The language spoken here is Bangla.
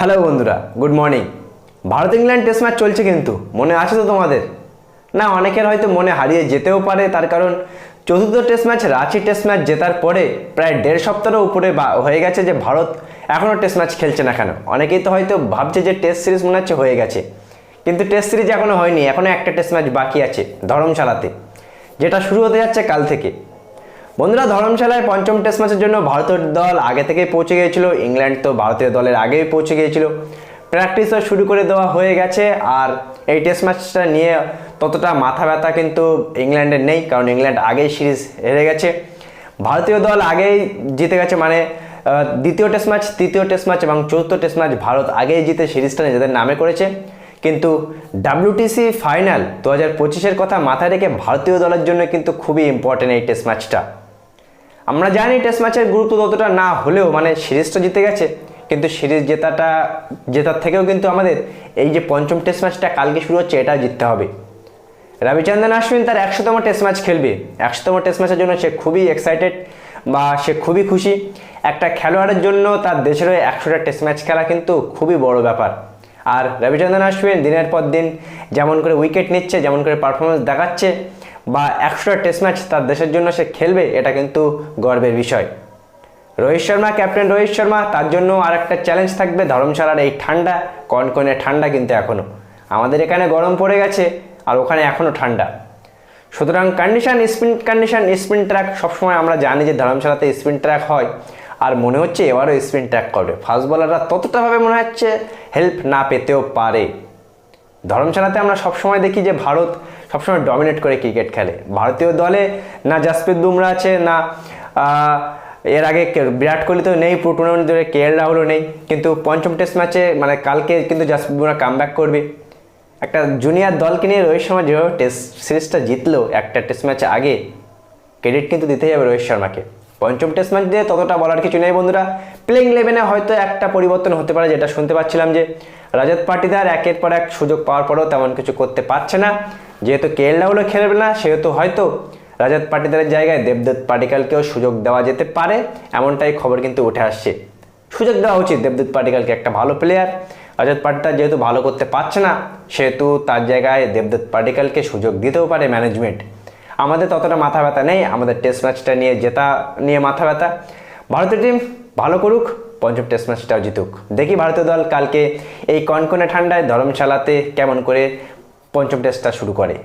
হ্যালো বন্ধুরা। Good morning Bharat England test match চলছে কিন্তু। মনে আছে তো তোমাদের? না, অনেকের হয়তো মনে হারিয়ে যেতেও পারে, তার কারণ চতুর্থ test match Ranchi test match জেতার পরে প্রায় দেড় সপ্তাহের উপরে হয়ে গেছে যে ভারত এখনও টেস্ট ম্যাচ খেলছে না কেন? অনেকেই তো হয়তো ভাবছে যে টেস্ট সিরিজ মনে হচ্ছে হয়ে গেছে। কিন্তু টেস্ট সিরিজ এখনও হয়নি এখনও একটা টেস্ট ম্যাচ বাকি আছে ধরমশালাতে। যেটা শুরু হতে যাচ্ছে কাল থেকে। বন্ধুরা, ধর্মশালায় পঞ্চম টেস্ট ম্যাচের জন্য ভারতের দল আগে থেকেই পৌঁছে গিয়েছিল। ইংল্যান্ড তো ভারতীয় দলের আগেই পৌঁছে গিয়েছিল। প্র্যাকটিসও শুরু করে দেওয়া হয়ে গেছে আর এই টেস্ট ম্যাচটা নিয়ে ততটা মাথা ব্যথা কিন্তু ইংল্যান্ডের নেই, কারণ ইংল্যান্ড আগেই সিরিজ হেরে গেছে। ভারতীয় দল আগেই জিতে গেছে মানে দ্বিতীয় টেস্ট ম্যাচ তৃতীয় টেস্ট ম্যাচ এবং চতুর্থ টেস্ট ম্যাচ ভারত আগেই জিতে সিরিজটা নিজেদের নামে করেছে। কিন্তু ডাব্লিউটিসি ফাইনাল দু হাজার পঁচিশের কথা মাথায় রেখে ভারতীয় দলের জন্য কিন্তু খুবই ইম্পর্টেন্ট এই টেস্ট ম্যাচটা আমরা জানি টেস্ট ম্যাচের গুরুত্ব ততটা না হলেও মানে সিরিজটা জিতে গেছে, কিন্তু সিরিজ জেতাটা, জেতার থেকেও কিন্তু আমাদের এই যে পঞ্চম টেস্ট ম্যাচটা কালকে শুরু হচ্ছে, এটা জিততে হবে। রবিচন্দ্রন আশ্বিন তার একশোতম টেস্ট ম্যাচ খেলবে। একশোতম টেস্ট ম্যাচের জন্য সে খুবই এক্সাইটেড বা সে খুবই খুশি। একটা খেলোয়াড়ের জন্য তার দেশের হয়ে একশোটা টেস্ট ম্যাচ খেলা কিন্তু খুবই বড় ব্যাপার। আর রবিচন্দ্রন আশ্বিন দিনের পর দিন যেমন করে উইকেট নিচ্ছে, যেমন করে পারফরমেন্স দেখাচ্ছে বা একশোটা টেস্ট ম্যাচ তার দেশের জন্য সে খেলবে, এটা কিন্তু গর্বের বিষয়। রোহিত শর্মা ক্যাপ্টেন রোহিত শর্মা, তার জন্য আর একটা চ্যালেঞ্জ থাকবে ধর্মশালার এই ঠান্ডা, কনকনে ঠান্ডা কিন্তু এখনও আমাদের এখানে গরম পড়ে গেছে আর ওখানে এখনও ঠান্ডা। সুতরাং condition spin condition spin track সবসময় আমরা জানি যে ধর্মশালাতে স্পিন ট্র্যাক হয়। আর মনে হচ্ছে এবারও স্পিন ট্র্যাক করবে। ফাস্ট বলাররা ততটাভাবে মনে হচ্ছে হেল্প না পেতেও পারে। ধর্মশালাতে আমরা সবসময় দেখি যে ভারত সবসময় ডমিনেট করে ক্রিকেট খেলে। ভারতীয় দলে না জাসপ্রীত বুমরা আছে, না এর আগে বিরাট কোহলি তো নেই, পুরো টুর্নামেন্ট ধরে কে এল রাহুলও নেই। কিন্তু পঞ্চম টেস্ট ম্যাচে মানে কালকে কিন্তু জাসপ্রীত বুমরা কাম করবে। একটা জুনিয়র দলকে নিয়ে রোহিত শর্মা যেভাবে টেস্ট সিরিজটা জিতলো, একটা টেস্ট ম্যাচে আগে ক্রেডিট কিন্তু দিতেই হবে রোহিত শর্মাকে। পঞ্চম টেস্ট ম্যাচ দিয়ে ততটা বলার কিছু নেই বন্ধুরা। প্লেইং ইলেভেনে হয়তো একটা পরিবর্তন হতে পারে, যেটা শুনতে পাচ্ছিলাম যে রাজত পাটিদার একের পর এক সুযোগ পাওয়ার পরেও তেমন কিছু করতে পারছে না। যেহেতু কে এল রাহুলও খেলবে না, সেহেতু হয়তো রাজত পাটিদারের জায়গায় দেবদত্ত পাটিকালকেও সুযোগ দেওয়া যেতে পারে, এমনটাই খবর কিন্তু উঠে আসছে। সুযোগ দেওয়া উচিত দেবদূত পাটিকালকে একটা ভালো প্লেয়ার অজত পাটিদার যেহেতু ভালো করতে পারছে না, সেহেতু তার জায়গায় দেবদূত পাটিকালকে সুযোগ দিতেও পারে ম্যানেজমেন্ট আমাদের ততটা মাথা ব্যথা নেই, আমাদের টেস্ট ম্যাচটা নিয়ে জেতা, নিয়ে মাথা ব্যথা। ভারতীয় টিম ভালো করুক, পঞ্চম টেস্ট ম্যাচটাও জিতুক। দেখি ভারতীয় দল কালকে এই কনকনে ঠান্ডায় ধর্মশালাতে কেমন করে পঞ্চম টেস্টটা শুরু করে।